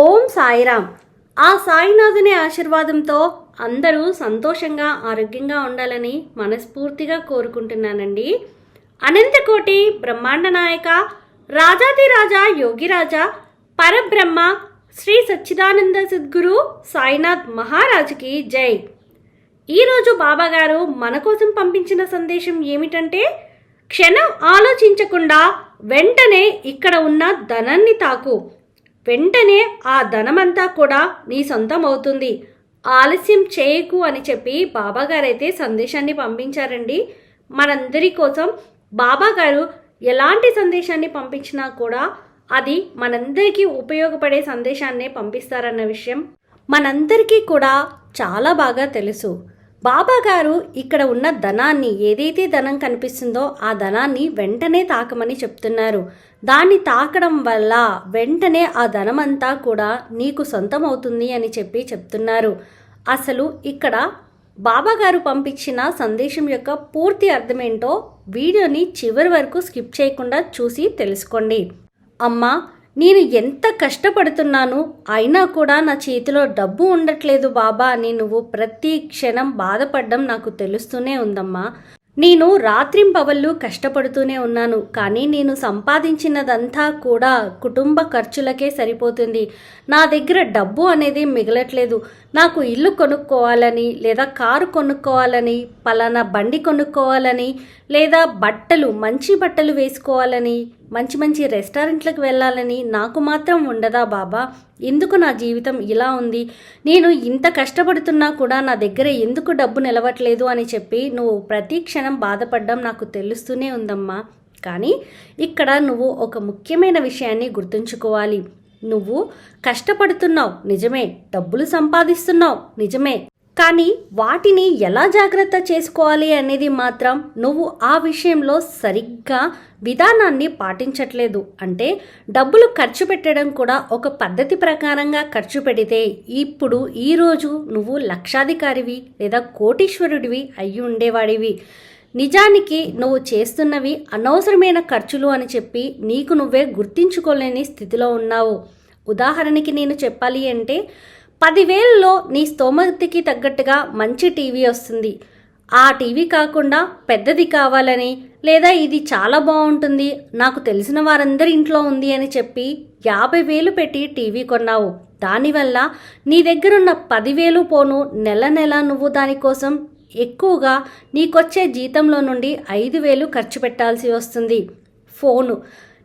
ఓం సాయిరామ్. ఆ సాయినాథుని ఆశీర్వాదంతో అందరూ సంతోషంగా ఆరోగ్యంగా ఉండాలని మనస్ఫూర్తిగా కోరుకుంటున్నానండి. అనంతకోటి బ్రహ్మాండ నాయక రాజాదిరాజా యోగిరాజా పరబ్రహ్మ శ్రీ సచ్చిదానంద సద్గురు సాయినాథ్ మహారాజుకి జై. ఈరోజు బాబాగారు మన కోసం పంపించిన సందేశం ఏమిటంటే క్షణం ఆలోచించకుండా వెంటనే ఇక్కడ ఉన్న ధనాన్ని తాకు. వెంటనే ఆ ధనమంతా కూడా నీ సొంతం అవుతుంది ఆలస్యం చేయకు అని చెప్పి బాబాగారైతే సందేశాన్ని పంపించారండి. మనందరి కోసం బాబాగారు ఎలాంటి సందేశాన్ని పంపించినా కూడా అది మనందరికీ ఉపయోగపడే సందేశాన్నే పంపిస్తారన్న విషయం మనందరికీ కూడా చాలా బాగా తెలుసు. బాబా గారు ఇక్కడ ఉన్న ధనాన్ని ఏదైతే ధనం కనిపిస్తుందో ఆ ధనాన్ని వెంటనే తాకమని చెప్తున్నారు. దాన్ని తాకడం వల్ల వెంటనే ఆ ధనమంతా కూడా నీకు సొంతం అవుతుంది అని చెప్పి చెప్తున్నారు. అసలు ఇక్కడ బాబా గారు పంపించిన సందేశం యొక్క పూర్తి అర్థమేంటో వీడియోని చివరి వరకు స్కిప్ చేయకుండా చూసి తెలుసుకోండి. అమ్మా నేను ఎంత కష్టపడుతున్నాను అయినా కూడా నా చేతిలో డబ్బు ఉండట్లేదు బాబా అని నువ్వు ప్రతి క్షణం బాధపడడం నాకు తెలుస్తూనే ఉందమ్మా. నేను రాత్రింపవళ్ళు కష్టపడుతూనే ఉన్నాను కానీ నేను సంపాదించినదంతా కూడా కుటుంబ ఖర్చులకే సరిపోతుంది. నా దగ్గర డబ్బు అనేది మిగలట్లేదు. నాకు ఇల్లు కొనుక్కోవాలని లేదా కారు కొనుక్కోవాలని పలానా బండి కొనుక్కోవాలని లేదా బట్టలు మంచి బట్టలు వేసుకోవాలని మంచి మంచి రెస్టారెంట్లకు వెళ్ళాలని నాకు మాత్రం ఉండదా బాబా? ఎందుకు నా జీవితం ఇలా ఉంది? నేను ఇంత కష్టపడుతున్నా కూడా నా దగ్గర ఎందుకు డబ్బు నిలవట్లేదు అని చెప్పి నువ్వు ప్రతి క్షణం బాధపడడం నాకు తెలుస్తూనే ఉందమ్మా. కానీ ఇక్కడ నువ్వు ఒక ముఖ్యమైన విషయాన్ని గుర్తుంచుకోవాలి. నువ్వు కష్టపడుతున్నావు. నిజమే. డబ్బులు సంపాదిస్తున్నావు. నిజమే. కానీ వాటిని ఎలా జాగ్రత్త చేసుకోవాలి అనేది మాత్రం నువ్వు ఆ విషయంలో సరిగ్గా విధానాన్ని పాటించట్లేదు. అంటే డబ్బులు ఖర్చు పెట్టడం కూడా ఒక పద్ధతి ప్రకారంగా ఖర్చు పెడితే ఇప్పుడు ఈరోజు నువ్వు లక్షాధికారివి లేదా కోటీశ్వరుడివి అయి ఉండేవాడివి. నిజానికి నువ్వు చేస్తున్నవి అనవసరమైన ఖర్చులు అని చెప్పి నీకు నువ్వే గుర్తించుకోలేని స్థితిలో ఉన్నావు. ఉదాహరణకి నేను చెప్పాలి అంటే పదివేలలో నీ స్తోమతికి తగ్గట్టుగా మంచి టీవీ వస్తుంది. ఆ టీవీ కాకుండా పెద్దది కావాలని లేదా ఇది చాలా బాగుంటుంది నాకు తెలిసిన వారందరి ఇంట్లో ఉంది అని చెప్పి యాభై వేలు పెట్టి టీవీ కొన్నావు. దానివల్ల నీ దగ్గరున్న పదివేలు పోను నెల నెల నువ్వు దానికోసం ఎక్కువగా నీకొచ్చే జీతంలో నుండి ఐదు వేలు ఖర్చు పెట్టాల్సి వస్తుంది. ఫోను.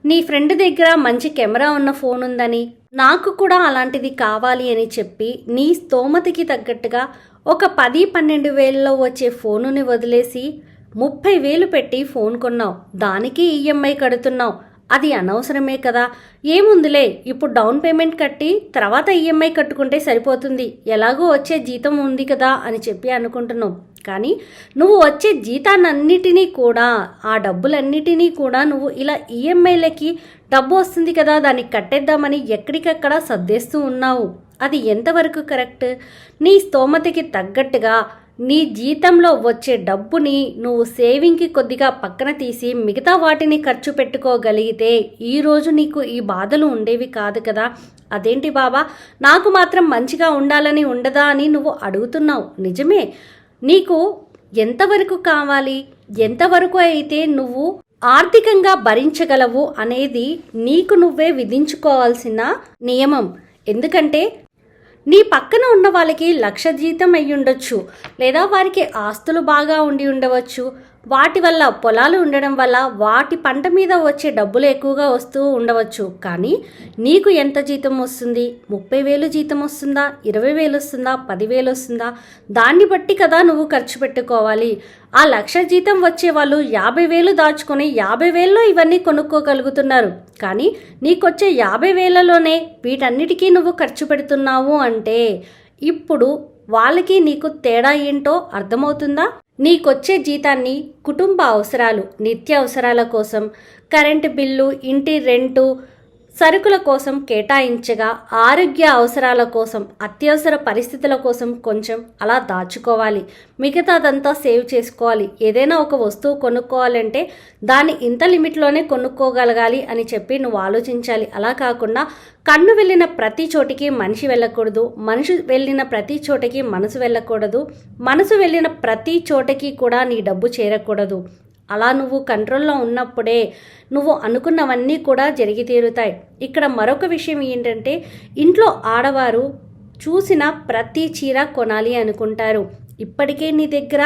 నీ ఫ్రెండ్ దగ్గర మంచి కెమెరా ఉన్న ఫోన్ ఉందని నాకు కూడా అలాంటిది కావాలి అని చెప్పి నీ స్తోమతికి తగ్గట్టుగా ఒక పది పన్నెండు వేలలో వచ్చే ఫోనుని వదిలేసి ముప్పై వేలు పెట్టి ఫోన్ కొన్నావు. దానికి ఈఎంఐ కడుతున్నావు. అది అనవసరమే కదా. ఏముందిలే ఇప్పుడు డౌన్ పేమెంట్ కట్టి తర్వాత ఈఎంఐ కట్టుకుంటే సరిపోతుంది. ఎలాగో వచ్చే జీతం ఉంది కదా అని చెప్పి అనుకుంటున్నావు కానీ నువ్వు వచ్చే జీతాన్నన్నిటినీ కూడా ఆ డబ్బులన్నిటినీ కూడా నువ్వు ఇలా ఈఎంఐలకి డబ్బు వస్తుంది కదా దాన్ని కట్టేద్దామని ఎక్కడికక్కడ సర్దేస్తూ ఉన్నావు. అది ఎంతవరకు కరెక్ట్? నీ స్తోమతకి తగ్గట్టుగా నీ జీతంలో వచ్చే డబ్బుని నువ్వు సేవింగ్కి కొద్దిగా పక్కన తీసి మిగతా వాటిని ఖర్చు పెట్టుకోగలిగితే ఈరోజు నీకు ఈ బాధలు ఉండేవి కాదు కదా. అదేంటి బాబా? నాకు మాత్రం మంచిగా ఉండాలని ఉండదా అని నువ్వు అడుగుతున్నావు. నిజమే. నీకు ఎంతవరకు కావాలి? ఎంతవరకు అయితే నువ్వు ఆర్థికంగా భరించగలవు అనేది నీకు నువ్వే విధించుకోవాల్సిన నియమం. ఎందుకంటే నీ పక్కన ఉన్న వాళ్ళకి లక్ష జీతం అయ్యి ఉండొచ్చు లేదా వారికి ఆస్తులు బాగా ఉండి ఉండవచ్చు వాటి వల్ల పొలాలు ఉండడం వల్ల వాటి పంట మీద వచ్చే డబ్బులు ఎక్కువగా వస్తూ ఉండవచ్చు. కానీ నీకు ఎంత జీతం వస్తుంది? ముప్పై వేలు జీతం వస్తుందా? ఇరవై వేలు వస్తుందా? పదివేలు వస్తుందా? దాన్ని బట్టి కదా నువ్వు ఖర్చు పెట్టుకోవాలి. ఆ లక్ష జీతం వచ్చే వాళ్ళు యాభై వేలు దాచుకొని యాభై వేలలో ఇవన్నీ కొనుక్కోగలుగుతున్నారు. కానీ నీకొచ్చే యాభై వేలలోనే వీటన్నిటికీ నువ్వు ఖర్చు పెడుతున్నావు అంటే ఇప్పుడు వాళ్ళకి నీకు తేడా ఏంటో అర్థమవుతుందా? నీకొచ్చే జీతాన్ని కుటుంబ అవసరాలు నిత్య అవసరాల కోసం కరెంటు బిల్లు ఇంటి రెంటు సరుకుల కోసం కేటాయించగా ఆరోగ్య అవసరాల కోసం అత్యవసర పరిస్థితుల కోసం కొంచెం అలా దాచుకోవాలి. మిగతాదంతా సేవ్ చేసుకోవాలి. ఏదైనా ఒక వస్తువు కొనుక్కోవాలంటే దాన్ని ఇంత లిమిట్లోనే కొనుక్కోగలగాలి అని చెప్పి నువ్వు ఆలోచించాలి. అలా కాకుండా కన్ను వెళ్ళిన ప్రతి చోటికి మనిషి వెళ్ళకూడదు. మనిషి వెళ్ళిన ప్రతి చోటకి మనసు వెళ్ళకూడదు. మనసు వెళ్ళిన ప్రతి చోటకి కూడా నీ డబ్బు చేరకూడదు. అలా నువ్వు కంట్రోల్లో ఉన్నప్పుడే నువ్వు అనుకున్నవన్నీ కూడా జరిగి తీరుతాయి. ఇక్కడ మరొక విషయం ఏంటంటే ఇంట్లో ఆడవారు చూసిన ప్రతి చీర కొనాలి అనుకుంటారు. ఇప్పటికే నీ దగ్గర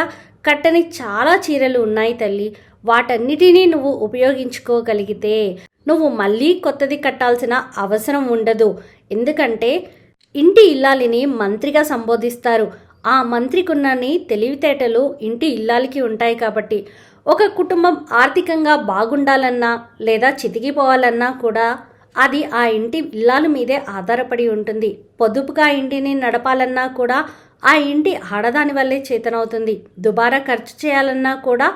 కట్టని చాలా చీరలు ఉన్నాయి తల్లి. వాటన్నిటినీ నువ్వు ఉపయోగించుకోగలిగితే నువ్వు మళ్ళీ కొత్తది కట్టాల్సిన అవసరం ఉండదు. ఎందుకంటే ఇంటి ఇల్లాలిని మంత్రిగా సంబోధిస్తారు. ఆ మంత్రికున్నని తెలివితేటలు ఇంటి ఇల్లాలికి ఉంటాయి కాబట్టి. ఒక కుటుంబం ఆర్థికంగా బాగుండాలన్నా లేదా చితికిపోవాలన్నా కూడా అది ఆ ఇంటి ఇల్లాల మీదే ఆధారపడి ఉంటుంది. పొదుపుగా ఇంటిని నడపాలన్నా కూడా ఆ ఇంటి ఆడదాని వల్లే చేతనవుతుంది. దుబారా ఖర్చు చేయాలన్నా కూడా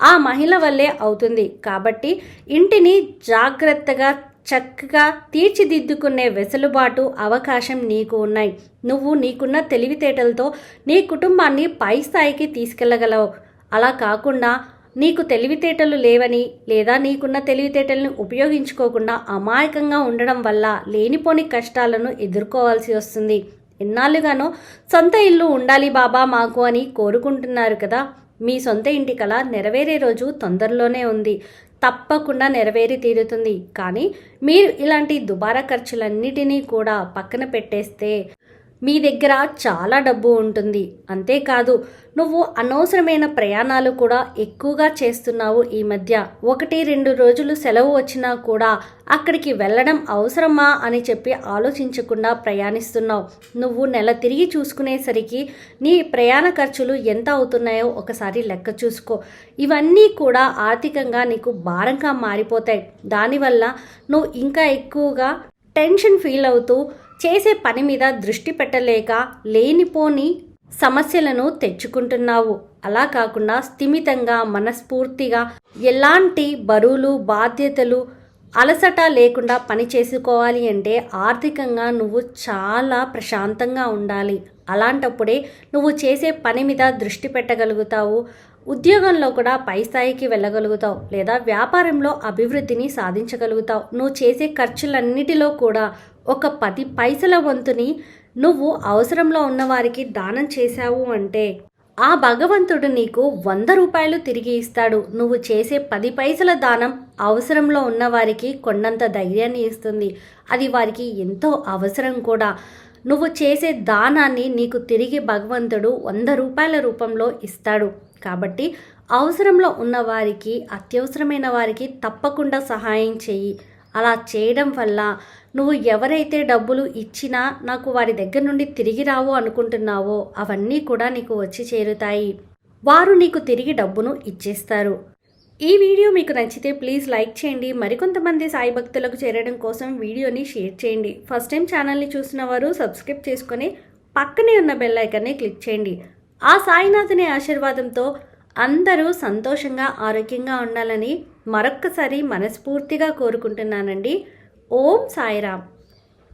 ఆ మహిళ వల్లే అవుతుంది. కాబట్టి ఇంటిని జాగ్రత్తగా చక్కగా తీర్చిదిద్దుకునే వెసులుబాటు అవకాశం నీకు ఉన్నాయి. నువ్వు నీకున్న తెలివితేటలతో నీ కుటుంబాన్ని పై స్థాయికి తీసుకెళ్ళగలవు. అలా కాకుండా నీకు తెలివితేటలు లేవని లేదా నీకున్న తెలివితేటలను ఉపయోగించుకోకుండా అమాయకంగా ఉండడం వల్ల లేనిపోని కష్టాలను ఎదుర్కోవాల్సి వస్తుంది. ఎన్నాళ్ళుగానో సొంత ఇల్లు ఉండాలి బాబా మాకు అని కోరుకుంటున్నారు కదా. మీ సొంత ఇంటి కళ నెరవేరే రోజు తొందరలోనే ఉంది. తప్పకుండా నెరవేరి తీరుతుంది. కానీ మీరు ఇలాంటి దుబారా ఖర్చులన్నిటినీ కూడా పక్కన పెట్టేస్తే మీ దగ్గర చాలా డబ్బు ఉంటుంది. అంతేకాదు నువ్వు అనవసరమైన ప్రయాణాలు కూడా ఎక్కువగా చేస్తున్నావు ఈ మధ్య. ఒకటి రెండు రోజులు సెలవు వచ్చినా కూడా అక్కడికి వెళ్ళడం అవసరమా అని చెప్పి ఆలోచించకుండా ప్రయాణిస్తున్నావు. నువ్వు నెల తిరిగి చూసుకునేసరికి నీ ప్రయాణ ఖర్చులు ఎంత అవుతున్నాయో ఒకసారి లెక్క చూసుకో. ఇవన్నీ కూడా ఆర్థికంగా నీకు భారంగా మారిపోతాయి. దానివల్ల నువ్వు ఇంకా ఎక్కువగా టెన్షన్ ఫీల్ అవుతూ చేసే పని మీద దృష్టి పెట్టలేక లేనిపోని సమస్యలను తెచ్చుకుంటున్నావు. అలా కాకుండా స్థిమితంగా మనస్ఫూర్తిగా ఎలాంటి బరువులు బాధ్యతలు అలసట లేకుండా పని చేసుకోవాలి అంటే ఆర్థికంగా నువ్వు చాలా ప్రశాంతంగా ఉండాలి. అలాంటప్పుడే నువ్వు చేసే పని మీద దృష్టి పెట్టగలుగుతావు. ఉద్యోగంలో కూడా పై స్థాయికి వెళ్ళగలుగుతావు లేదా వ్యాపారంలో అభివృద్ధిని సాధించగలుగుతావు. నువ్వు చేసే ఖర్చులన్నిటిలో కూడా ఒక పది పైసల వంతుని నువ్వు అవసరంలో ఉన్నవారికి దానం చేశావు అంటే ఆ భగవంతుడు నీకు వంద రూపాయలు తిరిగి ఇస్తాడు. నువ్వు చేసే పది పైసల దానం అవసరంలో ఉన్నవారికి కొండంత ధైర్యాన్ని ఇస్తుంది. అది వారికి ఎంతో అవసరం కూడా. నువ్వు చేసే దానాన్ని నీకు తిరిగి భగవంతుడు వంద రూపాయల రూపంలో ఇస్తాడు. కాబట్టి అవసరంలో ఉన్నవారికి అత్యవసరమైన వారికి తప్పకుండా సహాయం చెయ్యి. అలా చేయడం వల్ల నువ్వు ఎవరైతే డబ్బులు ఇచ్చినా నాకు వారి దగ్గర నుండి తిరిగి రావు అనుకుంటున్నావో అవన్నీ కూడా నీకు వచ్చి చేరుతాయి. వారు నీకు తిరిగి డబ్బును ఇచ్చేస్తారు. ఈ వీడియో మీకు నచ్చితే ప్లీజ్ లైక్ చేయండి. మరికొంతమంది సాయి భక్తులకు చేరడం కోసం వీడియోని షేర్ చేయండి. ఫస్ట్ టైం ఛానల్ని చూసిన వారు సబ్స్క్రైబ్ చేసుకొని పక్కనే ఉన్న బెల్ ఐకాన్ని క్లిక్ చేయండి. ఆ సాయినాథుని ఆశీర్వాదంతో అందరూ సంతోషంగా ఆరోగ్యంగా ఉండాలని మరొక్కసారి మనస్ఫూర్తిగా కోరుకుంటున్నానండి. ఓం సాయిరామ్.